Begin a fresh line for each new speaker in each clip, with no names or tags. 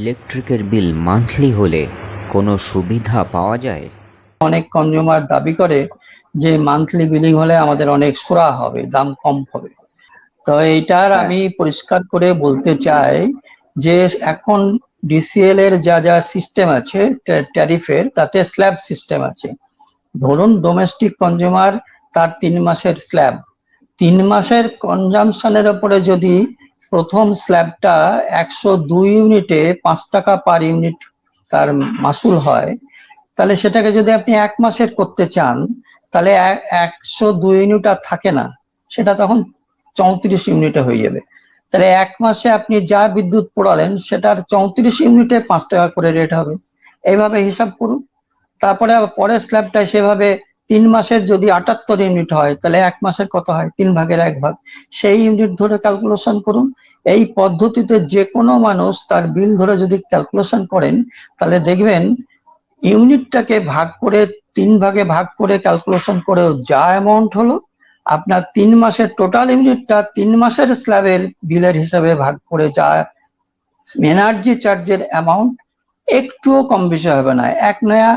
ইলেকট্রিকের বিল মান্থলি হলে কোনো সুবিধা পাওয়া যায়?
অনেক কনজিউমার দাবি করে যে মান্থলি বিলিং হলে আমাদের অনেক সুরা হবে দাম কম হবে। তো এইটার আমি পরিষ্কার করে বলতে চাই যে এখন ডিসিএল এর যা যা সিস্টেম আছে ট্যারিফের তাতে স্ল্যাব সিস্টেম আছে। ধরুন ডোমেস্টিক কনজিউমার তার তিন মাসের স্ল্যাব। তিন মাসের কনজামশনের উপরে যদি প্রথম স্ল্যাবটা একশো দুই ইউনিটে পাঁচ টাকা পার ইউনিট তার মাসুল হয়। তাহলে সেটাকে যদি আপনি এক মাসের করতে চান, তাহলে একশো দুই ইউনিট আর থাকে না। সেটা তখন চৌত্রিশ ইউনিটে হয়ে যাবে। তাহলে এক মাসে আপনি যা বিদ্যুৎ পোড়ালেন, সেটার চৌত্রিশ ইউনিটে পাঁচ টাকা করে রেট হবে। এইভাবে হিসাব করুন। তারপরে পরের স্ল্যাবটায় সেভাবে তিন মাসের যদি আটাত্তর ইউনিট হয়, তাহলে এক মাসের কত হয়? তিন ভাগের এক ভাগ। সেই ইউনিট ধরে ক্যালকুলেশন করুন। এই পদ্ধতিতে যে কোনো মানুষ তার বিল ধরে যদি ক্যালকুলেশন করেন, তাহলে দেখবেন ইউনিটটাকে ভাগ করে, তিন ভাগে ভাগ করে ক্যালকুলেশন করে যা অ্যামাউন্ট হলো, আপনার তিন মাসের টোটাল ইউনিটটা তিন মাসের স্ল্যাবের বিলের হিসাবে ভাগ করে যা এনার্জি চার্জের অ্যামাউন্ট একটুও কম বেশি হবে না। এক নয়া,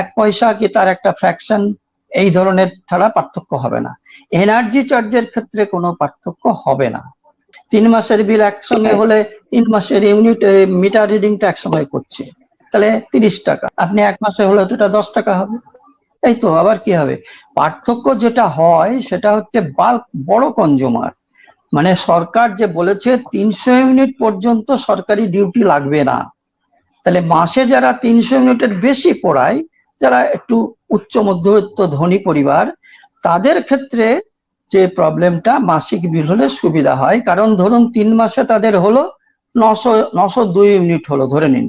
এক পয়সা কি তার একটা ফ্র্যাকশন এই ধরনের ছাড়া পার্থক্য হবে না। এনার্জি চার্জের ক্ষেত্রে কোনো পার্থক্য হবে না। তিন মাসের বিল একসঙ্গে হলে তিন মাসের ইউনিট মিটার রিডিংটা একসঙ্গে করছে। তাহলে তিরিশ টাকা। আপনি এক মাসে হলে তো এটা দশ টাকা হবে। এই তো আবার কি হবে? পার্থক্য যেটা হয় সেটা হচ্ছে বাল্ক বড় কনজিউমার মানে সরকার যে বলেছে তিনশো ইউনিট পর্যন্ত সরকারি ডিউটি লাগবে না। তাহলে মাসে যারা তিনশো ইউনিটের বেশি পড়ায় যারা একটু উচ্চ মধ্যবিত্ত ধনী পরিবার, তাদের ক্ষেত্রে যে প্রবলেমটা মাসিক বিল হলে সুবিধা হয়। কারণ ধরুন তিন মাসে তাদের হলো নশো নশো দুই ইউনিট হলো, ধরে নিন।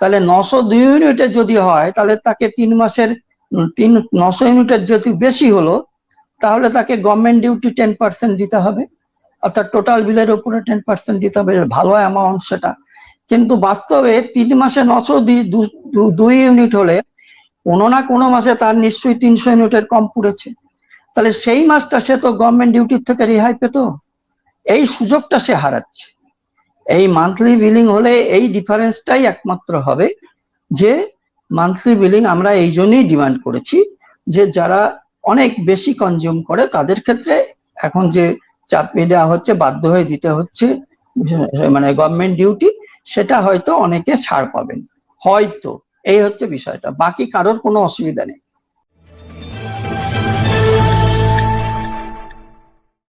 তাহলে নশো দুই ইউনিটে যদি হয়, তাহলে তাকে তিন মাসের, তিন, নশো ইউনিটের যদি বেশি হলো, তাহলে তাকে গভর্নমেন্ট ডিউটি টেন পার্সেন্ট দিতে হবে। অর্থাৎ টোটাল বিলের উপরে টেন পার্সেন্ট দিতে হবে, ভালো অ্যামাউন্ট সেটা। কিন্তু বাস্তবে তিন মাসে নশো দুই ইউনিট হলে কোনো না কোনো মাসে তার নিশ্চয়ই তিনশো ইউনিটের কম পড়েছে। তাহলে সেই মাসটা সে তো গভর্নমেন্ট ডিউটির থেকে রেহাই পেত? এই সুযোগটা সে হারাচ্ছে। এই মান্থলি বিলিং হলে এই ডিফারেন্সটাই একমাত্র হবে যে মান্থলি বিলিং আমরা এই জন্যই ডিমান্ড করেছি যে যারা অনেক বেশি কনজিউম করে তাদের ক্ষেত্রে এখন যে চাপিয়ে দেওয়া হচ্ছে, বাধ্য হয়ে দিতে হচ্ছে মানে গভর্নমেন্ট ডিউটি সেটা হয়তো অনেকে ছাড় পাবেন। হয়তো। এই হচ্ছে বিষয়টা। বাকি কারোর কোনো অসুবিধা নেই।